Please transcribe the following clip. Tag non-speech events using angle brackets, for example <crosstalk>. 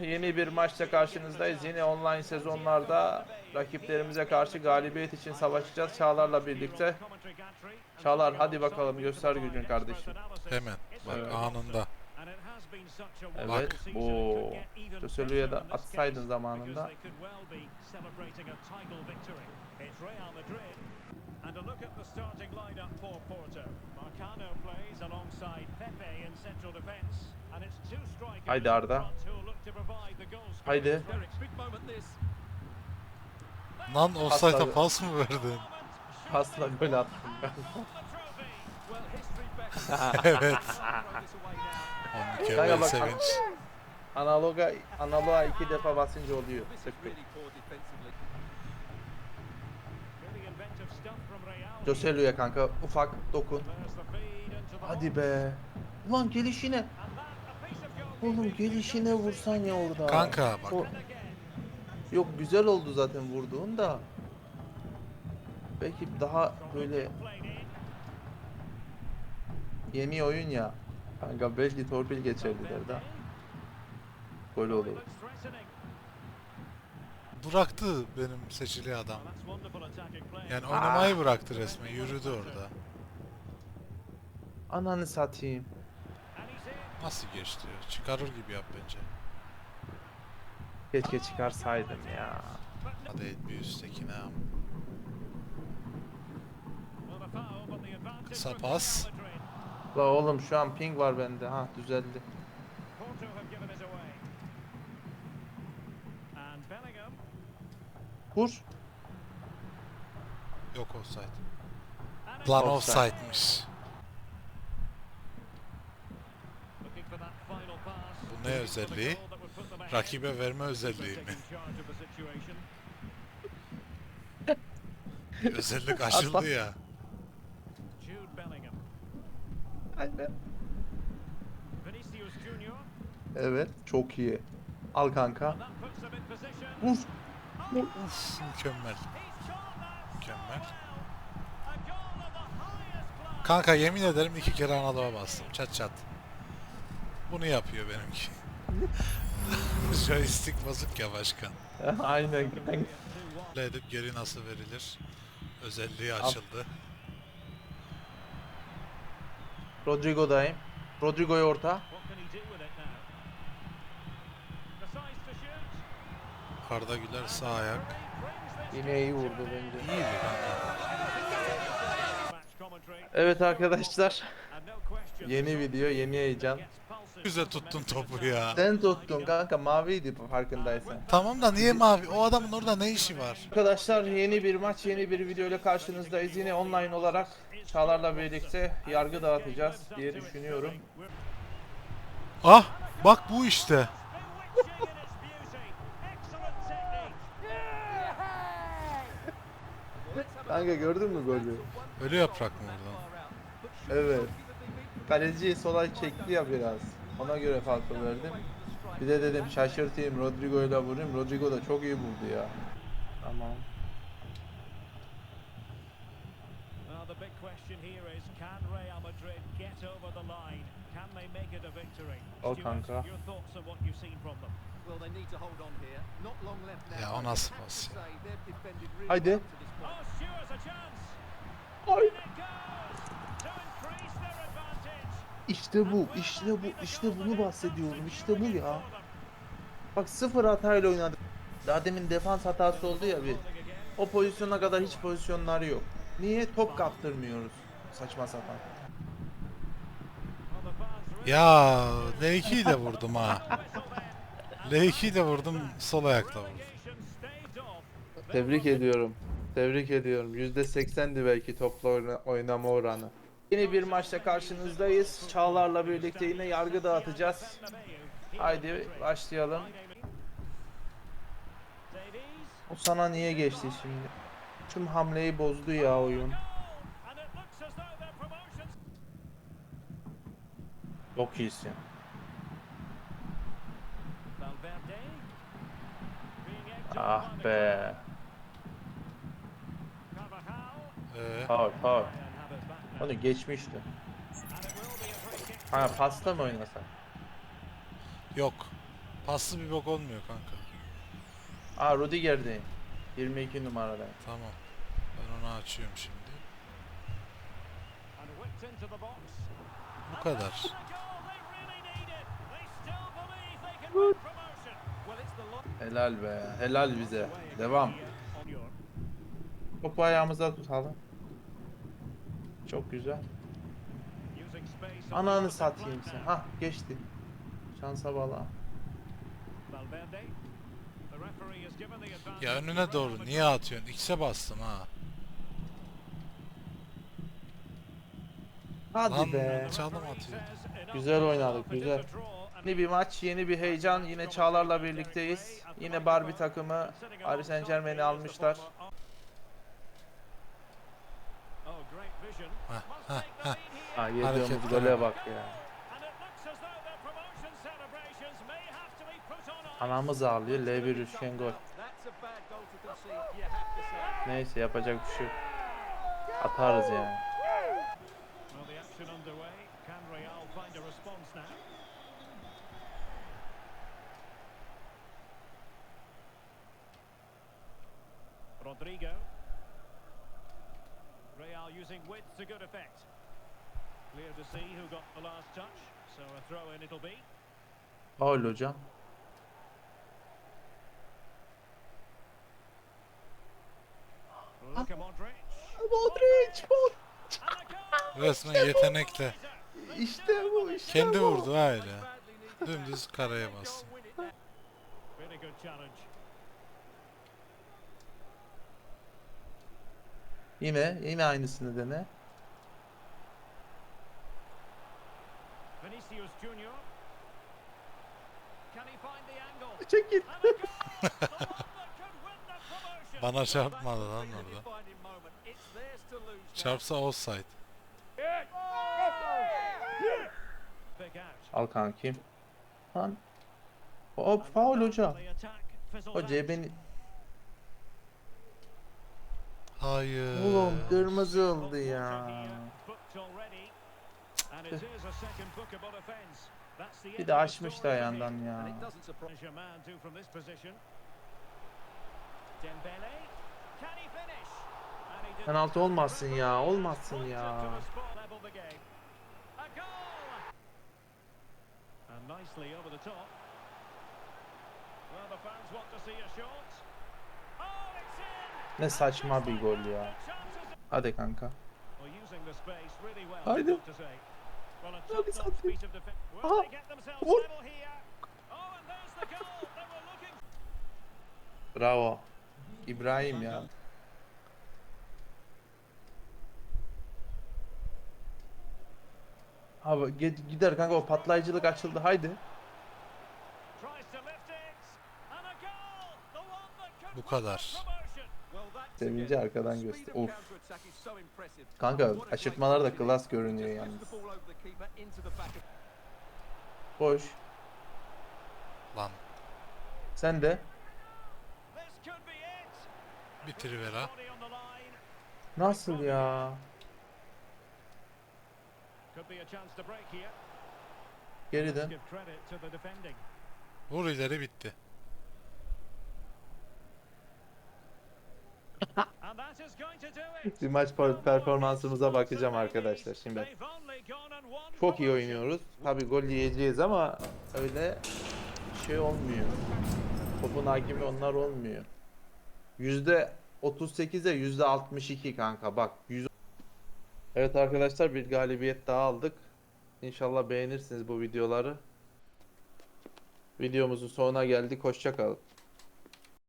Yeni bir maçla karşınızdayız. Yine online sezonlarda rakiplerimize karşı galibiyet için savaşacağız Çağlar'la birlikte. Çağlar hadi bakalım göster gücün kardeşim. Hemen. Bak Evet. anında. Evet. Oo. Joselu'ya da atsaydın zamanında. And a look at the starting lineup for Porto. Marcano plays alongside Pepe in central defence, and it's two strikers Haydi Arda. up front who'll look to provide the goal scoring Haydi. spirit. Big moment this. Lan offside'a pas mı verdin? <laughs> Pasla gol attım. <laughs> <laughs> Evet. O Kanka mükemmel bak- sevinç. Analoga, analoğa iki defa basınca oluyor. Sıkı. Joselu'ya kanka ufak dokun. Hadi be. Ulan gelişine. Oğlum gelişine vursan ya orada. Kanka bak. O- Yok güzel oldu zaten vurduğun da. Belki daha böyle yeni oyun ya. Kanka belki torpil geçerdiler de. Gol olur. Bıraktı benim seçili adam. Yani oynamayı bıraktı resmen. Yürüdü orada. Ananı satayım. Nasıl geçti? Çıkarır gibi yap bence. Keşke çıkarsaydım ya. Hadi bir üsttekine. Kısa pas. La oğlum şu an ping var bende. Ha düzeldi. Vur. Yok offside. Lan Offside. offside'miş. Bu ne özelliği? Rakibe verme özelliği mi? Özellik aşıldı ya. Aynen. Evet çok iyi. Al kanka. Vur. Uf mükemmel. Mükemmel. Kanka yemin ederim iki kere analığa bastım. Çat çat. Bunu yapıyor benimki. <laughs> Joystick bozuk ya başkan. <laughs> Aynen edip geri nasıl verilir? Özelliği açıldı. Rodrigo'dayım. Rodrigo'ya orta. Arda Güler sağ ayak. Yine iyi vurdu bence. İyiydi. Evet arkadaşlar. Yeni video, yeni heyecan. Güzel tuttun topu ya. Sen tuttun kanka maviydi farkındaysan. Tamam da niye mavi? O adamın orada ne işi var? Arkadaşlar yeni bir maç, yeni bir video ile karşınızdayız. Yine online olarak Çağlar'la birlikte yargı dağıtacağız diye düşünüyorum. Ah bak bu işte. Kanka gördün mü golü? Ölü yaprak mı oradan? Evet. Kaleci sola çekti ya biraz. Ona göre farkı verdim. Bir de dedim şaşırtayım Rodrigo ile vurayım. Rodrigo da çok iyi buldu ya. Tamam. Well, the big question here is can Real Madrid get over the line? Can they make it a victory? Stuart, kanka. Your thoughts on what you've seen from them? Well, they need to hold on here. Not long left now. Ya o nasıl pas ya? Haydi. Oh. Ay. İşte bu, işte bu, işte bunu bahsediyorum. İşte bu ya. Bak sıfır hatayla oynadık. Daha demin defans hatası oldu ya bir. O pozisyona kadar hiç pozisyonları yok. Niye? Top kaptırmıyoruz. Saçma sapan. Ya L2 ile vurdum ha. <laughs> whistle then. L2 ile vurdum sol ayakla vurdum. Tebrik ediyorum. Tebrik ediyorum. %80'di belki topla oyna- oynama oranı. Yeni bir maçta karşınızdayız. Çağlar'la birlikte yine yargı dağıtacağız. Haydi başlayalım. O sana niye geçti şimdi? Tüm hamleyi bozdu ya oyun. Çok iyisin. Ah be. Ee, back now. Onu geçmişti. Ha pasta mı oynasak? yok. Paslı bir bok olmuyor kanka. Aa Rudiger'deyim. 22 numarada. Tamam. Ben onu açıyorum şimdi. Bu kadar. Helal be. Helal bize. Devam. Topu ayağımıza tutalım. Çok güzel. Ananı satayım sen. Hah geçti. Şansa bala. Ya önüne doğru niye atıyorsun? X'e bastım ha. Hadi Lan. be. Çalım atıyor. Güzel oynadık, güzel. Yeni bir maç, yeni bir heyecan. Yine Çağlar'la birlikteyiz. Yine Barbie takımı Paris Saint Germain'i almışlar. Ha yediğimiz gole bak. ya. Anamız ağlıyor. L1 üçgen gol. Neyse yapacak bir şey yok. Atarız yani. Well, the action underway. Can Real find a response now? Rodrigo. Real using width to good effect. Clear to see who got the last touch, so a throw in it'll be. Faul hocam. Luka Modric. Modric! Resmen yetenekle. İşte bu, işte Kendi bu. vurdu öyle. Dümdüz karaya Goal Yine, yine aynısını dene. Vinicius Junior. Can he find the angle? Çekil. Bana çarpmadı lan orada. Çarpsa offside. Al kankim. Lan. Hop faul hoca. Hoca beni... Hayır. Oğlum kırmızı oldu ya. Bir de him. ayağından And ya. Penaltı olmasın ya, olmasın Pointed ya. And nicely over the top. Well, the fans want to see a shot. Ne saçma bir gol ya. Hadi kanka. Haydi. Hadi. Will Aha, vur. Bravo. İbrahim ya. Abi gider kanka o patlayıcılık açıldı haydi. Bu kadar. the promotion. Well, that Sevinci arkadan göster. of. Kanka, aşırtmalar da klas görünüyor of Boş. Lan Sen de. Bitiriver ha. Nasıl ya? Could be a chance to break here. Geri dön. Give credit to the defending. Vur ileri bitti. And that is going to do it. Bir maç per- performansımıza bakacağım arkadaşlar şimdi. Çok iyi oynuyoruz. Tabi gol yiyeceğiz ama öyle şey olmuyor. Topun hakimi onlar olmuyor. Yüzde 38'e yüzde 62 kanka bak. Yüz... Evet arkadaşlar bir galibiyet daha aldık. İnşallah beğenirsiniz bu videoları. Videomuzun sonuna geldik. Hoşça kalın.